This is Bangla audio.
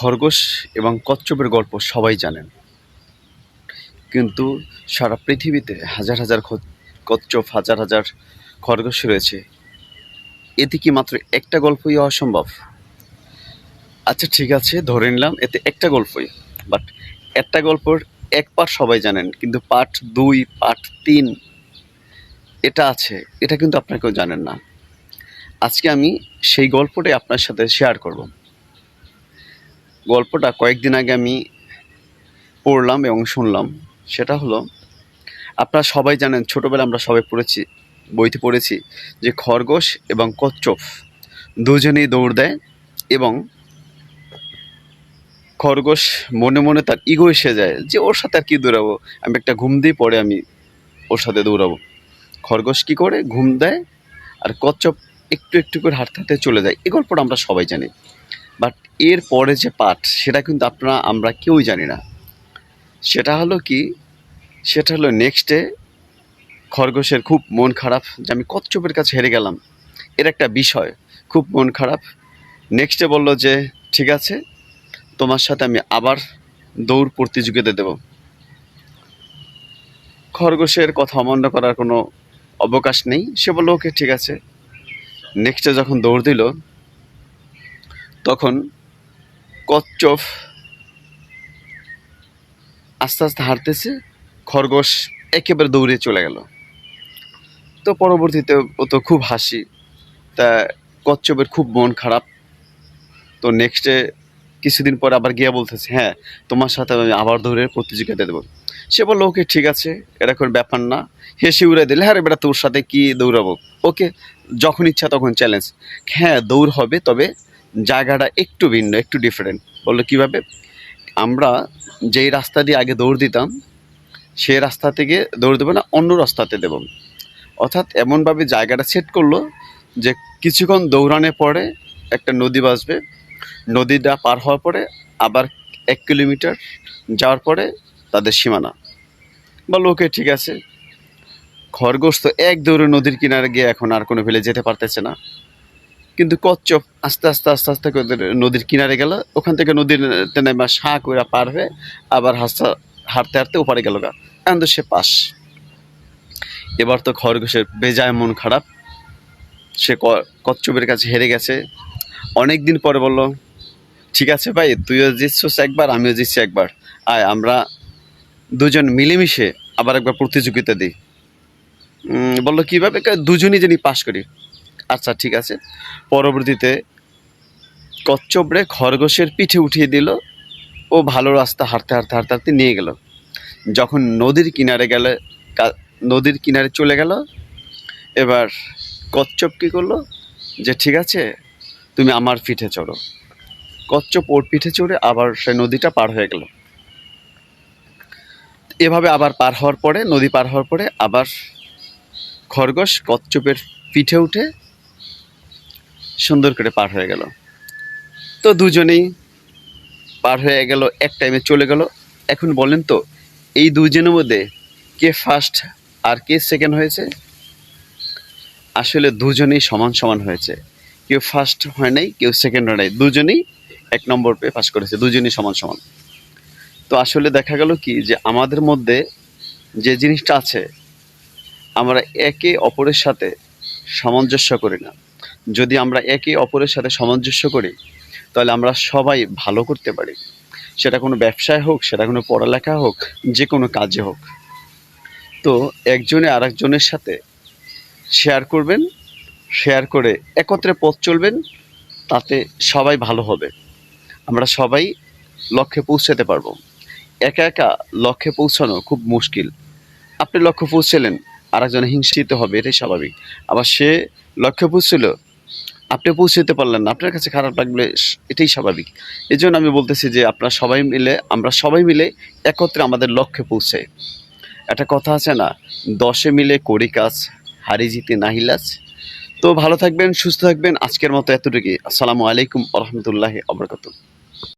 খরগোশ এবং কচ্ছপের গল্প সবাই জানেন। কিন্তু সারা পৃথিবীতে হাজার হাজার কচ্ছপ, হাজার হাজার খরগোশ রয়েছে। এতে কি মাত্র একটা গল্পই অসম্ভব? আচ্ছা ঠিক আছে, ধরে নিলাম এতে একটা গল্পই। বাট একটা গল্পর এক পার্ট সবাই জানেন, কিন্তু পার্ট দুই পার্ট তিন, এটা আছে, এটা কিন্তু আপনারা কেউ জানেন না। আজকে আমি সেই গল্পটাই আপনার সাথে শেয়ার করব। গল্পটা কয়েকদিন আগে আমি পড়লাম এবং শুনলাম। সেটা হলো, আপনারা সবাই জানেন ছোটোবেলা আমরা সবাই পড়েছি, বইতে পড়েছি, যে খরগোশ এবং কচ্ছপ দুজনেই দৌড় দেয় এবং খরগোশ মনে মনে তার ইগো এসে যায় যে ওর সাথে আর কি দৌড়াবো। আমি একটা ঘুম দিয়ে পরে আমি ওর সাথে দৌড়াবো। খরগোশ কি করে? ঘুম দেয় আর কচ্ছপ একটু একটু করে হাঁটতে হাঁটতে চলে যায়। এই গল্পটা আমরা সবাই জানি। বাট এর পরে যে পাঠ, সেটা কিন্তু আপনারা, আমরা কেউই জানি না। সেটা হলো কি, সেটা হলো নেক্সটে খরগোশের খুব মন খারাপ, যে আমি কচ্ছপের কাছে হেরে গেলাম। এর একটা বিষয়, খুব মন খারাপ। নেক্সটে বলল যে, ঠিক আছে, তোমার সাথে আমি আবার দৌড় প্রতিযোগিতা দেব। খরগোশের কথা অমান্য করার কোনো অবকাশ নেই। সে বলল, ওকে, ঠিক আছে। নেক্সটে যখন দৌড় দিল তখন কচ্ছপ আস্তে আস্তে হাঁটতেছে খরগোশ একেবারে দৌড়ে চলে গেল। তো পরবর্তীতে ও তো খুব হাসি, তা কচ্ছপের খুব মন খারাপ। তো নেক্সটে কিছুদিন পর আবার গিয়ে বলতেছে হ্যাঁ তোমার সাথে আমি আবার দৌড়ের প্রতিযোগিতা দেবো। সে বলল, ওকে, ঠিক আছে, এটা কোনো ব্যাপার না। হেসে উড়ে দিলে হ্যাঁ বেটা, তোর সাথে কি দৌড়াবো? ওকে, যখন ইচ্ছা তখন চ্যালেঞ্জ হ্যাঁ দৌড় হবে, তবে জায়গাটা একটু ভিন্ন, একটু ডিফারেন্ট বলল, কীভাবে? আমরা যেই রাস্তা দিয়ে আগে দৌড় দিতাম সেই রাস্তা থেকে দৌড় দেবো না, অন্য রাস্তাতে দেবো। অর্থাৎ এমনভাবে জায়গাটা সেট করল যে কিছুক্ষণ দৌড়ানোর পরে একটা নদী বাসবে নদীটা পার হওয়ার পরে আবার এক কিলোমিটার যাওয়ার পরে তাদের সীমানা। বলল, ওকে, ঠিক আছে। খরগোশ তো এক দৌড়ে নদীর কিনারে গিয়ে এখন আর কোনো ফেলে যেতে পারতেছে না। কিন্তু কচ্ছপ আস্তে আস্তে আস্তে আস্তে করে নদীর কিনারে গেল। ওখান থেকে নদীর নেমা শাঁ করে পার হয়ে আবার হাসতে হাঁটতে হাঁটতে ওপারে গেল গা। এখন তো সে পাস। এবার তো খরগোশের বেজায় মন খারাপ। সে কচ্ছপের কাছে হেরে গেছে। অনেক দিন পরে বলল, ঠিক আছে ভাই, তুইও জিতছিস একবার, আমিও জিতছি একবার। আয়, আমরা দুজন মিলেমিশে আবার একবার প্রতিযোগিতা দিই। বলল, কীভাবে? দুজনই জানি পাশ করি। আচ্ছা ঠিক আছে। পরবর্তীতে কচ্ছপরে খরগোশের পিঠে উঠিয়ে দিল ও ভালো রাস্তা হাঁটতে হাঁটতে হাঁটতে হাঁটতে নিয়ে গেল। যখন নদীর কিনারে গেলে নদীর কিনারে চলে গেল, এবার কচ্ছপ কী করল যে, ঠিক আছে, তুমি আমার পিঠে চড়ো। কচ্ছপ ওর পিঠে চড়ে আবার সে নদীটা পার হয়ে গেল। এভাবে আবার পার হওয়ার পরে, নদী পার হওয়ার পরে আবার খরগোশ কচ্ছপের পিঠে উঠে সুন্দর করে পার হয়ে গেল। তো দুজনেই পার হয়ে গেল, এক টাইমে চলে গেল। এখন বলেন তো, এই দুজনের মধ্যে কে ফার্স্ট আর কে সেকেন্ড হয়েছে? আসলে দুজনেই সমান সমান হয়েছে। কেউ ফার্স্ট হয় নাই, কেউ সেকেন্ড হয় নাই। দুজনেই এক নম্বর পেয়ে পাস করেছে, দুজনেই সমান সমান। তো আসলে দেখা গেল কি যে আমাদের মধ্যে যে জিনিসটা আছে, আমরা একে অপরের সাথে সামঞ্জস্য করি না। যদি আমরা একে অপরের সাথে সামঞ্জস্য করি, তাহলে আমরা সবাই ভালো করতে পারি। সেটা কোনো ব্যবসায় হোক, সেটা কোনো পড়ালেখা হোক, যে কোনো কাজে হোক। তো একজনে আরেকজনের সাথে শেয়ার করবেন শেয়ার করে একত্রে পথ চলবেন, তাতে সবাই ভালো হবে। আমরা সবাই লক্ষ্যে পৌঁছাতে পারব। একা একা লক্ষ্যে পৌঁছানো খুব মুশকিল। আপনি লক্ষ্যে পৌঁছালেন, আরেকজন হিংসিত হবে, এটাই স্বাভাবিক। আবার সে লক্ষ্যে পৌঁছল আপনি পৌঁছতে পারলেন না। আপনার কাছে খারাপ লাগলে এটাই স্বাভাবিক। এই জন্য আমি বলতেছি যে আপনারা সবাই মিলে, আমরা সবাই মিলে একত্রে আমাদের লক্ষ্যে পৌঁছে একটা কথা আছে না, দশে মিলে করি কাজ, হারি জিতে নাহিলাজ তো ভালো থাকবেন, সুস্থ থাকবেন, আজকের মতো এতটুকুই। আসসালামু আলাইকুম রহমতুল্লাহ আবরকাত